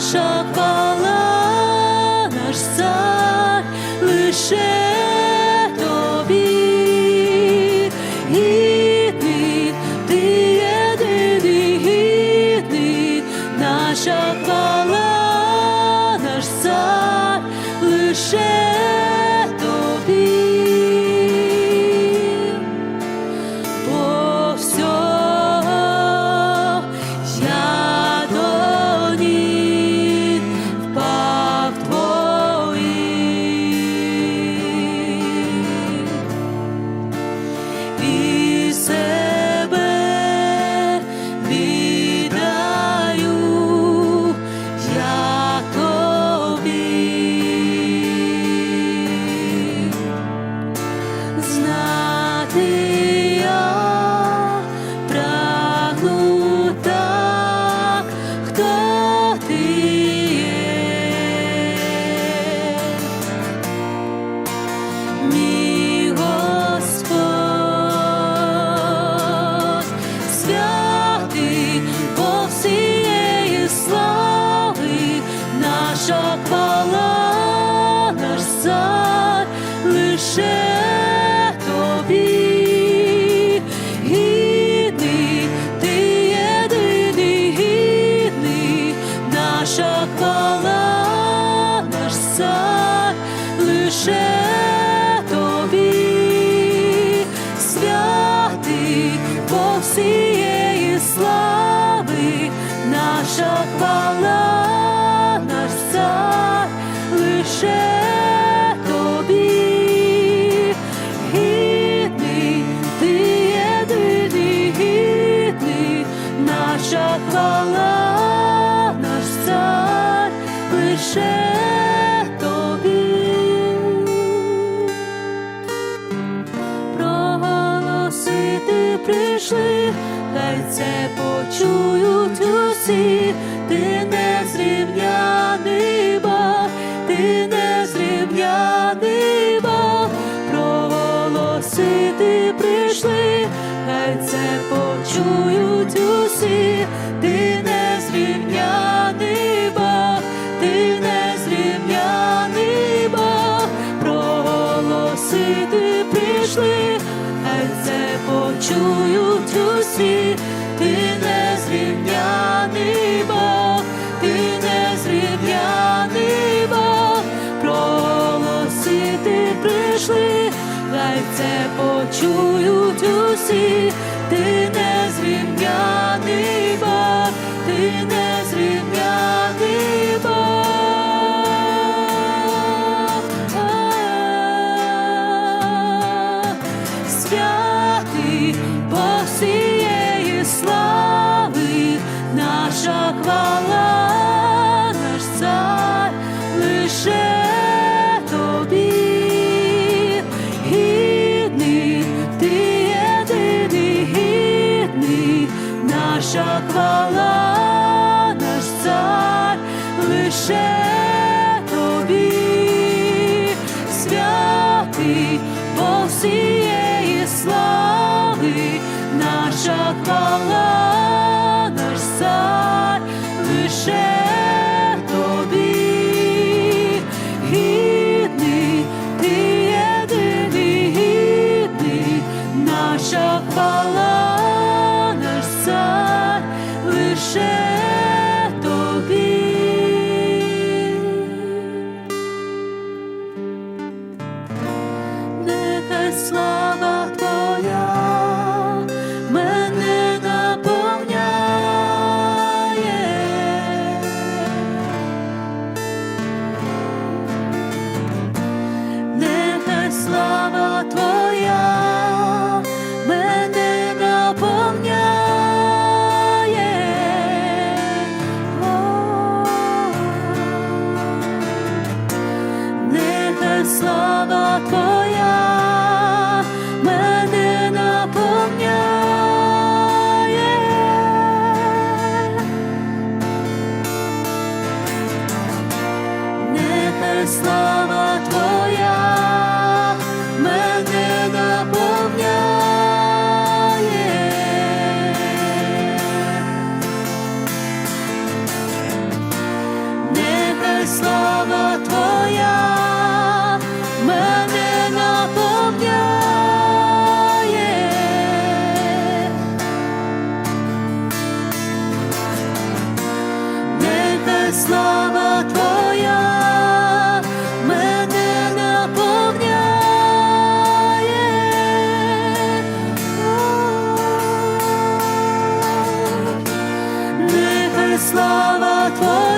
наша кала, наш цар лише тобі, гідний, ти наша кала. Лише тобі, гідний, ти єдиний гідний, наша хвала, наш цар, лише тобі, святий по всієї слави, наша хвала, наш цар, лише лише тобі. Проголосити прийшли, хай це почують усі, ти не зрівняний почують усі, ти не зрівняний Бог, ти не зрівняний Бог, проголосити прийшли, хай це почують усі, слави, наша хвала, наш цар, лише тобі, гідний, ти єдиний наша хвала, наш цар, лише слава Твоя мене наповняє, нехай слава Твоя мене наповняє. О, слава Slow. слава Твоя.